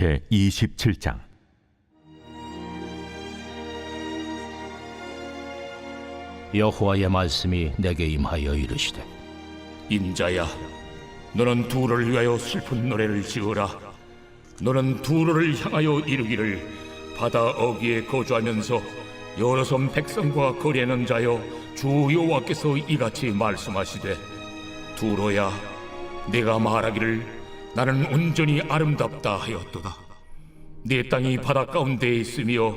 제 27장 여호와의 말씀이 내게 임하여 이르시되 인자야, 너는 두를 위하여 슬픈 노래를 지어라. 너는 두를 향하여 이르기를 바다 어귀에 거주하면서 여러 섬 백성과 거래하는 자여 주 여호와께서 이같이 말씀하시되 두로야, 내가 말하기를 나는 온전히 아름답다 하였도다. 내 땅이 바다 가운데에 있으며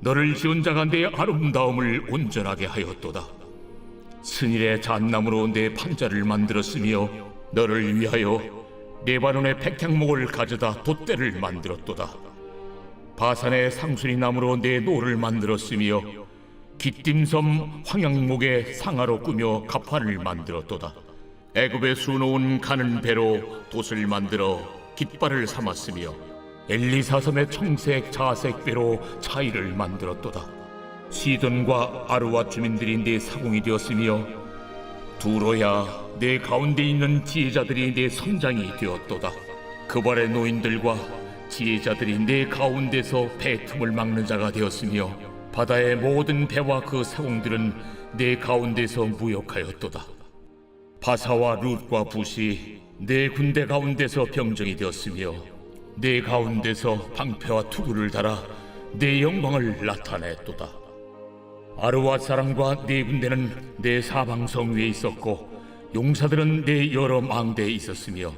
너를 지은 자가 내 아름다움을 온전하게 하였도다. 스닐의 잣나무로 내 판자를 만들었으며 너를 위하여 네바논의 백향목을 가져다 돛대를 만들었도다. 바산의 상수리 나무로 내 노를 만들었으며 기띔섬 황양목의 상아로 꾸며 갑판을 만들었도다. 애굽에 수놓은 가는 배로 돛을 만들어 깃발을 삼았으며 엘리사섬의 청색 자색 배로 차이를 만들었도다. 시돈과 아루와 주민들이 내 사공이 되었으며 두로야 내 가운데 있는 지혜자들이 내 선장이 되었도다 그발의 노인들과 지혜자들이 내 가운데서 배 틈을 막는 자가 되었으며 바다의 모든 배와 그 사공들은 내 가운데서 무역하였도다 바사와 룻과 붓이 내 군대 가운데서 병정이 되었으며 내 가운데서 방패와 투구를 달아 내 영광을 나타냈도다 아르와 사람과 네 군대는 내 사방성 위에 있었고 용사들은 내 여러 망대에 있었으며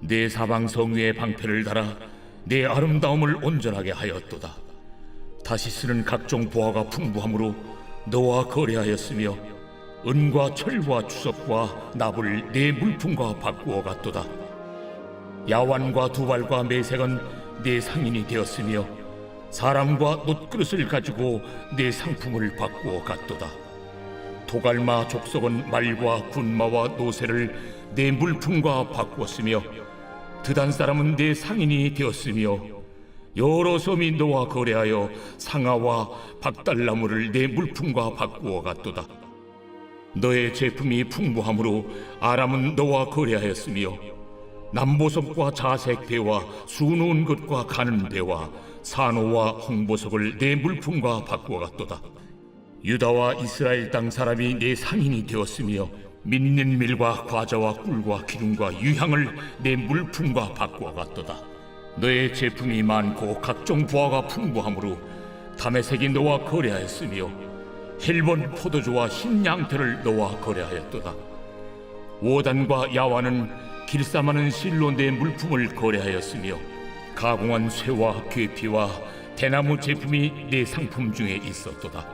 내 사방성 위에 방패를 달아 내 아름다움을 온전하게 하였도다. 다시 쓰는 각종 보화가 풍부함으로 너와 거래하였으며 은과 철과 주석과 납을 내 물품과 바꾸어 갔도다. 야완과 두발과 매색은 내 상인이 되었으며 사람과 놋그릇을 가지고 내 상품을 바꾸어 갔도다. 도갈마 족속은 말과 군마와 노새를 내 물품과 바꾸었으며 드단 사람은 내 상인이 되었으며 여러 너와 거래하여 상아와 박달나무를 내 물품과 바꾸어 갔도다. 너의 제품이 풍부함으로 아람은 너와 거래하였으며 남보석과 자색 배와 수놓은 것과 가는 배와 산호와 홍보석을 내 물품과 바꾸어 갔도다. 유다와 이스라엘 땅 사람이 내 상인이 되었으며 믿는 밀과 과자와 꿀과 기름과 유향을 내 물품과 바꾸어 갔도다. 너의 제품이 많고 각종 부하가 풍부함으로 담에색이 너와 거래하였으며 헬본 포도주와 흰 양털을 너와 거래하였도다. 오단과 야와는 길쌈하는 내 물품을 거래하였으며 가공한 쇠와 괴피와 대나무 제품이 내 상품 중에 있었도다.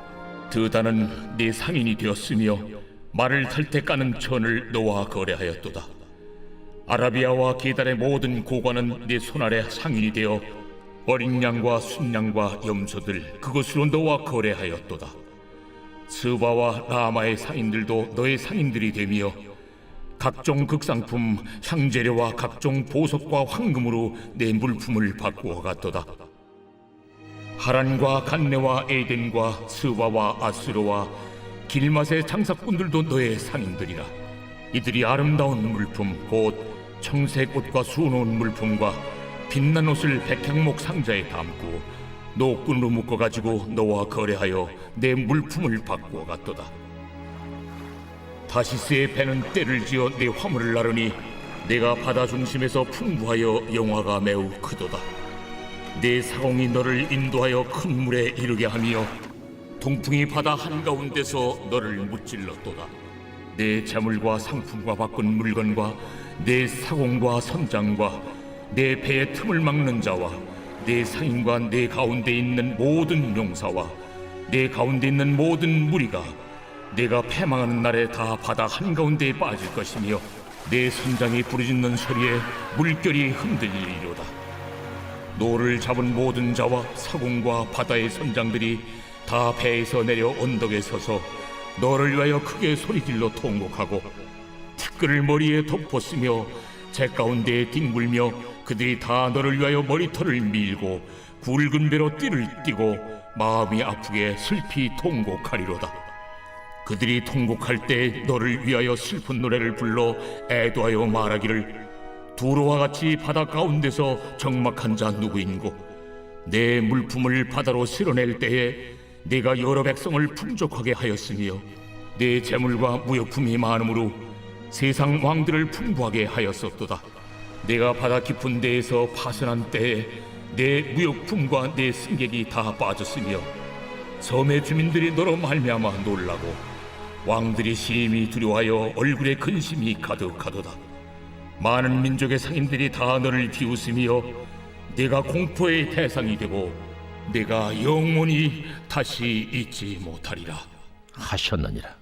드다는 내 상인이 되었으며 말을 탈 때 까는 천을 너와 거래하였도다. 아라비아와 게달의 모든 고관은 내 손아래 상인이 되어 어린 양과 순양과 염소들 그것으로 너와 거래하였도다. 스바와 라마의 상인들도 너의 상인들이 되며 각종 극상품 향재료와 각종 보석과 황금으로 내 물품을 바꾸어 갔도다. 하란과 간네와 에덴과 스바와 아스로와 길맛의 장사꾼들도 너의 상인들이라. 이들이 아름다운 물품 곧 청색 옷과 수놓은 물품과 빛난 옷을 백향목 상자에 담고 노끈으로 묶어 가지고 너와 거래하여 내 물품을 바꾸어 갔도다. 다시스의 배는 때를 지어 내 화물을 나르니 내가 바다 중심에서 풍부하여 영화가 매우 크도다. 내 사공이 너를 인도하여 큰 물에 이르게 하며 동풍이 바다 한가운데서 너를 무찔렀도다. 내 재물과 상품과 바꾼 물건과 내 사공과 선장과 내 배의 틈을 막는 자와 내 상인과 내 가운데 있는 모든 용사와 내 가운데 있는 모든 무리가 내가 패망하는 날에 다 바다 한가운데에 빠질 것이며 내 선장이 부르짖는 소리에 물결이 흔들리리로다. 노를 잡은 모든 자와 사공과 바다의 선장들이 다 배에서 내려 언덕에 서서 너를 위하여 크게 소리질러 통곡하고 티끌을 머리에 덮었으며 제 가운데에 뒹굴며 그들이 다 너를 위하여 머리털을 밀고 굵은 배로 띠를 띠고 마음이 아프게 슬피 통곡하리로다. 그들이 통곡할 때 너를 위하여 슬픈 노래를 불러 애도하여 말하기를 두로와 같이 바다 가운데서 적막한 자 누구인고 내 물품을 바다로 실어낼 때에 내가 여러 백성을 풍족하게 하였으며 내 재물과 무역품이 많으므로 세상 왕들을 풍부하게 하였었도다 내가 바다 깊은 데에서 파선한 때에 내 무역품과 내 승객이 다 빠졌으며 섬의 주민들이 너로 말미암아 놀라고 왕들이 심히 두려워하여 얼굴에 근심이 가득하도다. 많은 민족의 상인들이 다 너를 비웃으며 내가 공포의 대상이 되고 내가 영원히 다시 잊지 못하리라. 하셨느니라